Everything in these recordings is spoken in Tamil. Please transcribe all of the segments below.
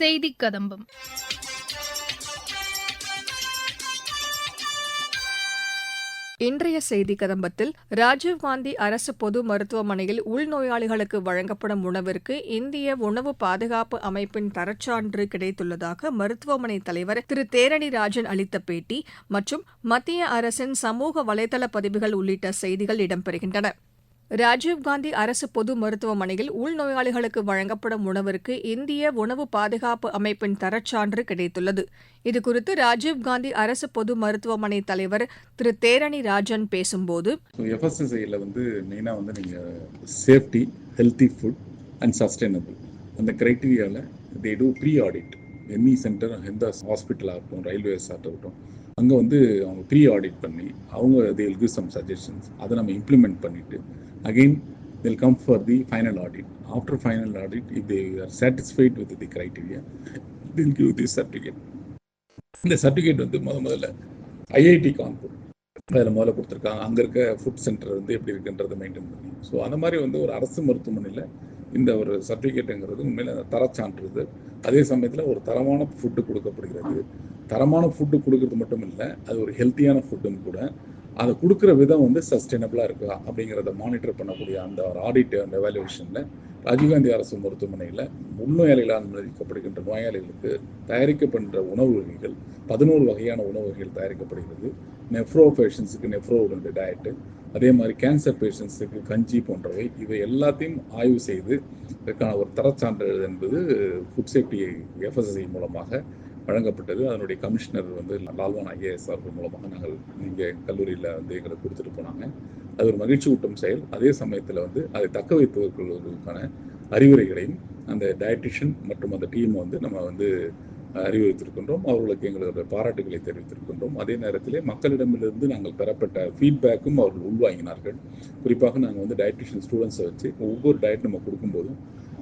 செய்தி கதம்பம். இன்றைய செய்தி கதம்பத்தில் ராஜீவ்காந்தி அரசு பொது மருத்துவமனையில் உள்நோயாளிகளுக்கு வழங்கப்படும் உணவிற்கு இந்திய உணவு பாதுகாப்பு அமைப்பின் தரச்சான்று கிடைத்துள்ளதாக மருத்துவமனை தலைவர் திரு தேரணி ராஜன் அளித்த பேட்டி மற்றும் மத்திய அரசின் சமூக வலைதள பதிவுகள் உள்ளிட்ட செய்திகள் இடம்பெறுகின்றன. ராஜீவ்காந்தி அரசு பொது மருத்துவமனையில் உள்நோயாளிகளுக்கு வழங்கப்படும் உணவிற்கு இந்திய உணவு பாதுகாப்பு அமைப்பின் தரச்சான்று கிடைத்துள்ளது. இதுகுறித்து ராஜீவ்காந்தி அரசு பொது மருத்துவமனை தலைவர் திரு தேரணி ராஜன் பேசும்போது எஃப்எஸ்எஸ்ஐயில் வந்து மெயினாக வந்து நீங்கள் safety healthy food and sustainable அந்த கிரைட்டீரியாவில் they do pre audit any centre எந்த ஹாஸ்பிட்டலாக இருக்கட்டும் ரயில்வேஸ் இருக்கட்டும் அங்கே வந்து அவங்க ப்ரீ ஆடிட் பண்ணி அவங்க they will give some suggestions அதை நம்ம இம்ப்ளிமெண்ட் பண்ணிவிட்டு again they'll come for the final audit after final audit if they are satisfied with the criteria they'll give the certificate இந்த சர்டிஃபிகேட் வந்து முத முதல்ல ஐஐடி கான்பூர் அதில் முதல்ல கொடுத்துருக்காங்க. அங்கே இருக்க ஃபுட் சென்டர் வந்து எப்படி இருக்குன்றதை மெயின்டைன் பண்ணி. ஸோ அந்த மாதிரி வந்து ஒரு அரசு மருத்துவமனையில் இந்த ஒரு சர்டிஃபிகேட்டுங்கிறது உண்மையில தரச்சான்றது அதே சமயத்தில் ஒரு தரமான ஃபுட்டு கொடுக்கப்படுகிறது. தரமான ஃபுட்டு கொடுக்கறது மட்டும் இல்லை அது ஒரு ஹெல்த்தியான ஃபுட்டும் கூட அதை கொடுக்குற விதம் வந்து சஸ்டைனபிளாக இருக்கா அப்படிங்கிறத மானிட்டர் பண்ணக்கூடிய அந்த ஒரு ஆடிட் அண்ட் எவாலுவேஷனில் ராஜீவ்காந்தி அரசு மருத்துவமனையில் முன்னோயாளிகளால் அனுமதிக்கப்படுகின்ற நோயாளிகளுக்கு தயாரிக்கப்படுகின்ற உணவு வகைகள் பதினோரு வகையான உணவு வகைகள் தயாரிக்கப்படுகிறது. நெஃப்ரோ பேஷன்ஸுக்கு நெஃப்ரோ டயட்டு அதே மாதிரி கேன்சர் பேஷண்ட்ஸுக்கு கஞ்சி போன்றவை இவை எல்லாத்தையும் ஆய்வு செய்து இதற்கான ஒரு தரச்சான்றிதழ் என்பது ஃபுட் சேஃப்டி எஃப்எஸ்எஸ்ஐ மூலமாக வழங்கப்பட்டது. அதனுடைய கமிஷனர் வந்து லால்வான் ஐஏஎஸ் அவர்கள் மூலமாக நாங்கள் இங்கே கல்லூரியில் வந்து எங்களுக்கு கொடுத்துட்டு போனாங்க. அது ஒரு மகிழ்ச்சி ஊட்டும் செயல். அதே சமயத்தில் வந்து அதை தக்க வைத்துக் கொள்வதற்கான அறிவுரைகளையும் அந்த டயட்டிஷியன் மற்றும் அந்த டீம் வந்து நம்ம வந்து அறிவுறுத்திருக்கின்றோம் அவர்களுக்கு எங்களுடைய பாராட்டுகளை தெரிவித்திருக்கின்றோம். அதே நேரத்திலே மக்களிடமிருந்து நாங்கள் பெறப்பட்ட ஃபீட்பேக்கும் அவர்கள் உள்வாங்கினார்கள். குறிப்பாக நாங்கள் வந்து டயட்டிஷியன் ஸ்டூடெண்ட்ஸை வச்சு ஒவ்வொரு டயட் நம்ம கொடுக்கும்போதும்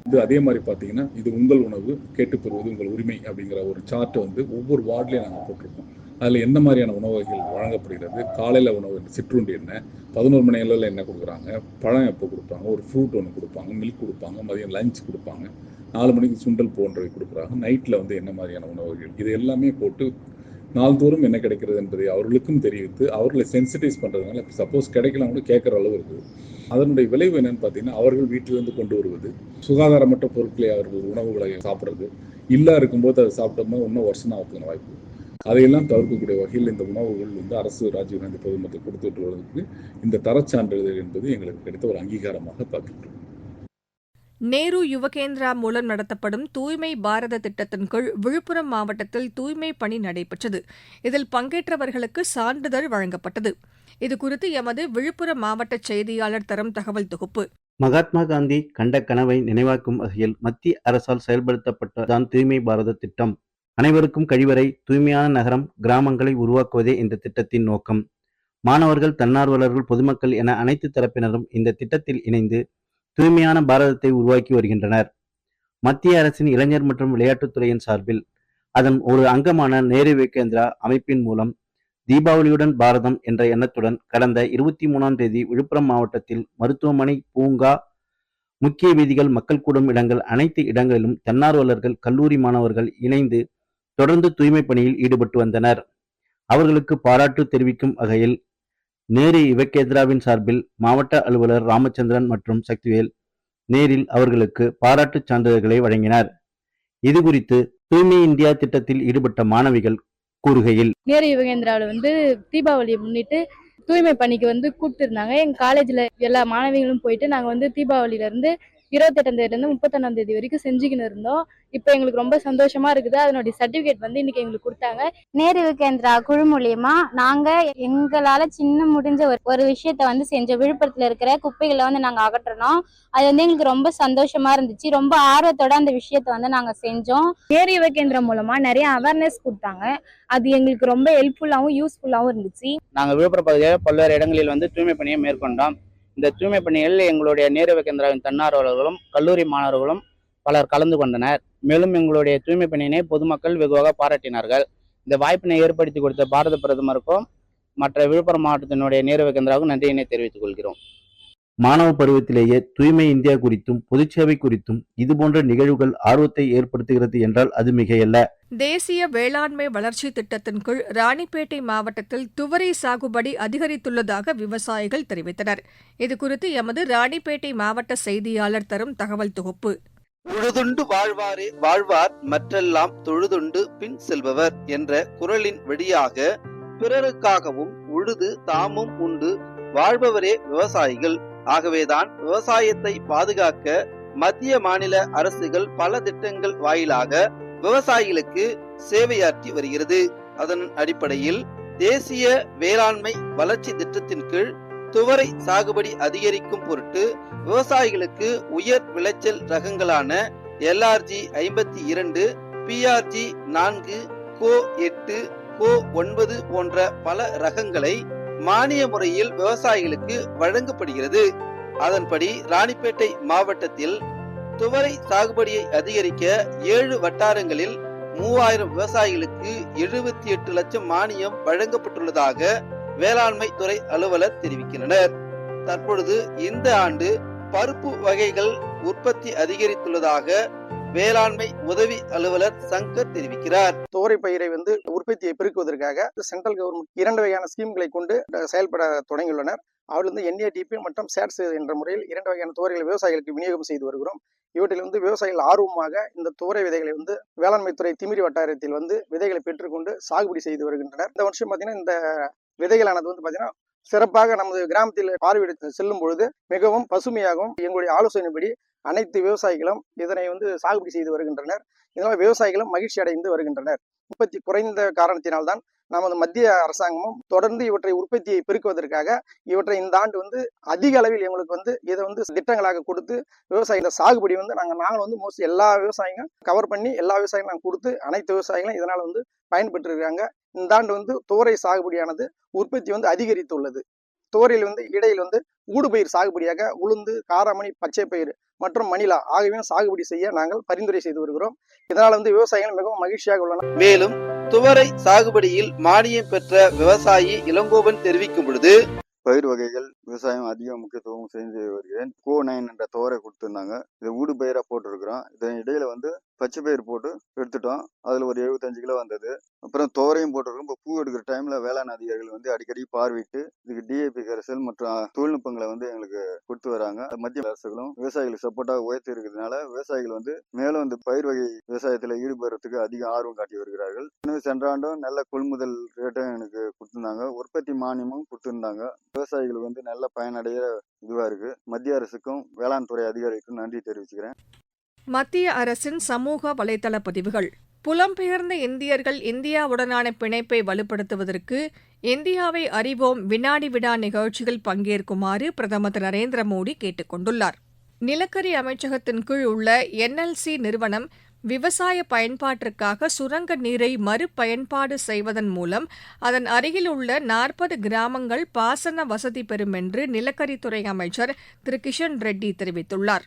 இது அதே மாதிரி பார்த்தீங்கன்னா இது உங்கள் உணவு கேட்டுப்பெறுவது உங்கள் உரிமை அப்படிங்கிற ஒரு சார்ட்டை வந்து ஒவ்வொரு வார்ட்லேயும் நாங்கள் போட்டிருக்கோம். அதில் எந்த மாதிரியான உணவு வகைகள் வழங்கப்படுகிறது? காலையில் உணவு சிற்றுண்டி என்ன? பதினோரு மணி அளவில் என்ன கொடுக்குறாங்க? பழம் எப்போ கொடுப்பாங்க? ஒரு ஃப்ரூட் ஒன்று கொடுப்பாங்க மில்க் கொடுப்பாங்க மதியம் லஞ்ச் கொடுப்பாங்க. நாலு மணிக்கு சுண்டல் போன்றவை கொடுக்குறாங்க. நைட்டில் வந்து என்ன மாதிரியான உணவுகள்? இது எல்லாமே போட்டு நாள்தோறும் என்ன கிடைக்கிறது என்பதை அவர்களுக்கும் தெரிவித்து அவர்களை சென்சிட்டைஸ் பண்ணுறதுனால சப்போஸ் கிடைக்கலாம் கூட கேட்குற அளவு இருக்குது. அதனுடைய விளைவு என்னன்னு பார்த்தீங்கன்னா அவர்கள் வீட்டிலிருந்து கொண்டு வருவது சுகாதாரமற்ற பொருட்களை அவர்கள் உணவுகளை சாப்பிட்றது இல்லா இருக்கும்போது அதை சாப்பிட்டோம்னா இன்னும் வருஷம் ஆகிறதுக்கான வாய்ப்பு. அதையெல்லாம் தவிர்க்கக்கூடிய வகையில் இந்த உணவுகள் வந்து அரசு ராஜீவ் காந்தி பொதுமக்கள் கொடுத்துட்டு வருவதற்கு இந்த தரச்சான்றிதழ் என்பது எங்களுக்கு கிடைத்த ஒரு அங்கீகாரமாக பார்க்கின்றோம் நேரு யுவகேந்திரா மூலம் நடத்தப்படும் தூய்மை பாரத திட்டத்தின் கீழ் விழுப்புரம் மாவட்டத்தில் தூய்மை பணி நடைபெற்றது. இதில் பங்கேற்றவர்களுக்கு சான்றிதழ் வழங்கப்பட்டது. இதுகுறித்து எமது விழுப்புரம் மாவட்ட செய்தியாளர் தரும் தகவல் தொகுப்பு. மகாத்மா காந்தி கண்ட கனவை நினைவாக்கும் வகையில் மத்திய அரசால் செயல்படுத்தப்பட்டதான் தூய்மை பாரத திட்டம். அனைவருக்கும் கழிவறை தூய்மையான நகரம் கிராமங்களை உருவாக்குவதே இந்த திட்டத்தின் நோக்கம். மாணவர்கள் தன்னார்வலர்கள் பொதுமக்கள் என அனைத்து தரப்பினரும் இந்த திட்டத்தில் இணைந்து தூய்மையான பாரதத்தை உருவாக்கி வருகின்றனர். மத்திய அரசின் இளைஞர் மற்றும் விளையாட்டுத்துறையின் சார்பில் அதன் ஒரு அங்கமான நேரு விவேகேந்திரா அமைப்பின் மூலம் தீபாவளியுடன் பாரதம் என்ற எண்ணத்துடன் கடந்த இருபத்தி மூணாம் தேதி விழுப்புரம் மாவட்டத்தில் மருத்துவமனை பூங்கா முக்கிய வீதிகள் மக்கள் கூடும் இடங்கள் அனைத்து இடங்களிலும் தன்னார்வலர்கள் கல்லூரி மாணவர்கள் இணைந்து தொடர்ந்து தூய்மை பணியில் ஈடுபட்டு வந்தனர். அவர்களுக்கு பாராட்டு தெரிவிக்கும் வகையில் நேரு யுவகேந்திராவின் சார்பில் மாவட்ட அலுவலர் ராமச்சந்திரன் மற்றும் சக்திவேல் நேரில் அவர்களுக்கு பாராட்டுச் சான்றிதழ்களை வழங்கினார். இது குறித்து தூய்மை இந்தியா திட்டத்தில் ஈடுபட்ட மாணவிகள் கூறுகையில் நேரு யுவகேந்திராவில் வந்து தீபாவளியை முன்னிட்டு தூய்மை பணிக்கு வந்து கூப்பிட்டு இருந்தாங்க எங்க காலேஜ்ல எல்லா மாணவிகளும் போயிட்டு நாங்க வந்து தீபாவளியில இருந்து இருபத்தெட்டாம் தேதியிலேருந்து முப்பத்தொன்னாம் தேதி வரைக்கும் செஞ்சுக்கின்னு இருந்தோம். இப்போ எங்களுக்கு ரொம்ப சந்தோஷமா இருக்குது. அதனுடைய சர்டிஃபிகேட் வந்து இன்னைக்கு எங்களுக்கு கொடுத்தாங்க. நேரு கேந்திரா குழு மூலியமா நாங்க எங்களால சின்ன முடிஞ்ச ஒரு ஒரு விஷயத்த வந்து செஞ்சோம் விழுப்புரத்துல இருக்கிற குப்பைகளை வந்து நாங்க அகற்றணும். அது வந்து எங்களுக்கு ரொம்ப சந்தோஷமா இருந்துச்சு. ரொம்ப ஆர்வத்தோட அந்த விஷயத்த வந்து நாங்க செஞ்சோம். நேரு யுவகேந்திரா மூலமா நிறைய அவேர்னஸ் கொடுத்தாங்க. அது எங்களுக்கு ரொம்ப ஹெல்ப்ஃபுல்லாகவும் யூஸ்ஃபுல்லாகவும் இருந்துச்சு. நாங்கள் விழுப்புரம் பகுதியில் பல்வேறு இடங்களில் வந்து தூய்மை பணியை மேற்கொண்டோம். இந்த தூய்மை பணிகளில் எங்களுடைய நேரு கேந்திராவின் தன்னார்வலர்களும் கல்லூரி மாணவர்களும் பலர் கலந்து கொண்டனர். மேலும் எங்களுடைய தூய்மை பணியினை பொதுமக்கள் வெகுவாக பாராட்டினார்கள். இந்த வாய்ப்பினை ஏற்படுத்தி கொடுத்த பாரத பிரதமருக்கும் மற்ற விழுப்புரம் மாவட்டத்தினுடைய நேரு கேந்திராவுக்கும் நன்றியினை தெரிவித்துக் கொள்கிறோம். மாணவ பருவத்திலேயே தூய்மை இந்தியா குறித்தும் பொதுச்சேவை குறித்தும் இதுபோன்ற நிகழ்வுகள் ஆர்வத்தை ஏற்படுத்துகிறது என்றால் அது மிகையல்ல. தேசிய வேளாண்மை வளர்ச்சி திட்டத்தின் கீழ் ராணிப்பேட்டை மாவட்டத்தில் துவரை சாகுபடி அதிகரித்துள்ளதாக விவசாயிகள் தெரிவித்தனர். இதுகுறித்து எமது ராணிப்பேட்டை மாவட்ட செய்தியாளர் தரும் தகவல் தொகுப்பு. உழுதுண்டு வாழ்வாரே வாழ்வார் மற்றெல்லாம் தொழுதுண்டு பின் செல்பவர் என்ற குரலின் வழியாக பிறருக்காகவும் உழுது தாமும் உண்டு வாழ்பவரே விவசாயிகள். ஆகவேதான் விவசாயத்தை பாதுகாக்க மத்திய மாநில அரசுகள் பல திட்டங்கள் வாயிலாக விவசாயிகளுக்கு சேவையாற்றி வருகிறது. அதன் அடிப்படையில் தேசிய வேளாண்மை வளர்ச்சி திட்டத்தின் கீழ் துவரை சாகுபடி அதிகரிக்கும் பொருட்டு விவசாயிகளுக்கு உயர் விளைச்சல் ரகங்களான எல்ஆர்ஜி ஐம்பத்தி இரண்டு பிஆர்ஜி நான்கு கோ எட்டு கோ ஒன்பது போன்ற பல ரகங்களை மானிய முறையில் விவசாயிகளுக்கு வழங்கப்படுகிறது. அதன்படி ராணிப்பேட்டை மாவட்டத்தில் துவரை சாகுபடியை அதிகரிக்க ஏழு வட்டாரங்களில் மூவாயிரம் விவசாயிகளுக்கு எழுபத்தி எட்டு லட்சம் மானியம் வழங்கப்பட்டுள்ளதாக வேளாண்மை துறை அலுவலர் தெரிவிக்கின்றனர். தற்பொழுது இந்த ஆண்டு பருப்பு வகைகள் உற்பத்தி அதிகரித்துள்ளதாக வேளாண்மை உதவி அலுவலர் சங்கர் தெரிவிக்கிறார். தோரை பயிரை வந்து உற்பத்தியை பெருக்குவதற்காக சென்ட்ரல் கவர்மெண்ட் இரண்டு வகையான ஸ்கீம்களை கொண்டு செயல்பட தொடங்கியுள்ளனர். அவர்கள் வந்து என்ஏடிபி மற்றும் சேட்ஸ் என்ற முறையில் இரண்டு வகையான துவரைகளை விவசாயிகளுக்கு விநியோகம் செய்து வருகிறோம். இவற்றில் வந்து விவசாயிகள் ஆர்வமாக இந்த துவரை விதைகளை வந்து வேளாண்மை துறை திமிரி வட்டாரத்தில் வந்து விதைகளை பெற்றுக்கொண்டு சாகுபடி செய்து வருகின்றனர். இந்த வருஷம் பார்த்தீங்கன்னா இந்த விதைகளானது வந்து பார்த்தீங்கன்னா சிறப்பாக நமது கிராமத்தில் பார்வையிட செல்லும் பொழுது மிகவும் பசுமையாகவும் எங்களுடைய ஆலோசனைப்படி அனைத்து விவசாயிகளும் இதனை வந்து சாகுபடி செய்து வருகின்றனர். இதனால் விவசாயிகளும் மகிழ்ச்சி அடைந்து வருகின்றனர். உற்பத்தி குறைந்த காரணத்தினால்தான் நமது மத்திய அரசாங்கமும் தொடர்ந்து இவற்றை உற்பத்தியை பெருக்குவதற்காக இவற்றை இந்த ஆண்டு வந்து அதிக அளவில் எங்களுக்கு வந்து இதை வந்து திட்டங்களாக கொடுத்து விவசாய சாகுபடி வந்து நாங்கள் நாங்கள் வந்து மோஸ்ட்லி எல்லா விவசாயிகளும் கவர் பண்ணி எல்லா விவசாயிகளும் நாங்கள் கொடுத்து அனைத்து விவசாயிகளும் இதனால் வந்து பயன்பெற்று இருக்காங்க இந்த ஆண்டு வந்து தோரை சாகுபடியானது உற்பத்தி வந்து அதிகரித்துள்ளது. தோரையில் வந்து இடையில் வந்து ஊடுபயிர் சாகுபடியாக உளுந்து காராமணி பச்சை பயிர் மற்றும் மணிலா ஆகியவையும் சாகுபடி செய்ய நாங்கள் பரிந்துரை செய்து வருகிறோம். இதனால் வந்து விவசாயிகள் மிகவும் மகிழ்ச்சியாக உள்ளனர். மேலும் துவரை சாகுபடியில் மானியம் பெற்ற விவசாயி இளங்கோவன் தெரிவிக்கும் பொழுது பயிர் வகைகள் விவசாயம் அதிக முக்கியத்துவம் செஞ்சு வருகிறேன். கோ நைன் என்ற துவரை கொடுத்துருந்தாங்க. இதை ஊடு பயிரா போட்டிருக்கிறோம். இதன் இடையில வந்து பச்சை பயிர் போட்டு எடுத்துட்டோம். அதுல ஒரு எழுபத்தஞ்சு கிலோ வந்தது. அப்புறம் துவரையும் போட்டிருக்கோம். இப்போ பூ எடுக்கிற டைம்ல வேளாண் அதிகாரிகள் வந்து அடிக்கடி பார்வையிட்டு இதுக்கு டிஏபி கரைசல் மற்றும் தொழில்நுட்பங்களை வந்து எங்களுக்கு கொடுத்து வராங்க. மத்திய அரசுகளும் விவசாயிகளுக்கு சப்போர்ட்டாக உயர்த்தி இருக்கிறதுனால விவசாயிகள் வந்து மேலும் இந்த பயிர் வகை விவசாயத்துல ஈடுபடுறதுக்கு அதிக ஆர்வம் காட்டி வருகிறார்கள். எனவே சென்ற ஆண்டும் நல்ல கொள்முதல் ரேட்டும் எனக்கு கொடுத்துருந்தாங்க. உற்பத்தி மானியமும் கொடுத்துருந்தாங்க. விவசாயிகளுக்கு வந்து நல்ல பயனடைய இதுவா இருக்கு. மத்திய அரசுக்கும் வேளாண் துறை அதிகாரிகளுக்கும் நன்றி தெரிவிச்சுக்கிறேன். மத்திய அரசின் சமூக வலைதள பதிவுகள். புலம்பெயர்ந்த இந்தியர்கள் இந்தியாவுடனான பிணைப்பை வலுப்படுத்துவதற்கு இந்தியாவை அறிவோம் வினாடி விடா நிகழ்ச்சியில் பங்கேற்குமாறு பிரதமர் திரு நரேந்திர மோடி கேட்டுக் கொண்டுள்ளார். நிலக்கரி அமைச்சகத்தின் கீழ் உள்ள என்எல்சி நிறுவனம் விவசாய பயன்பாட்டிற்காக சுரங்க நீரை மறுபயன்பாடு செய்வதன் மூலம் அதன் அருகில் உள்ள நாற்பது கிராமங்கள் பாசன வசதி பெறும் என்று நிலக்கரித்துறை அமைச்சர் திரு கிஷன் ரெட்டி தெரிவித்துள்ளார்.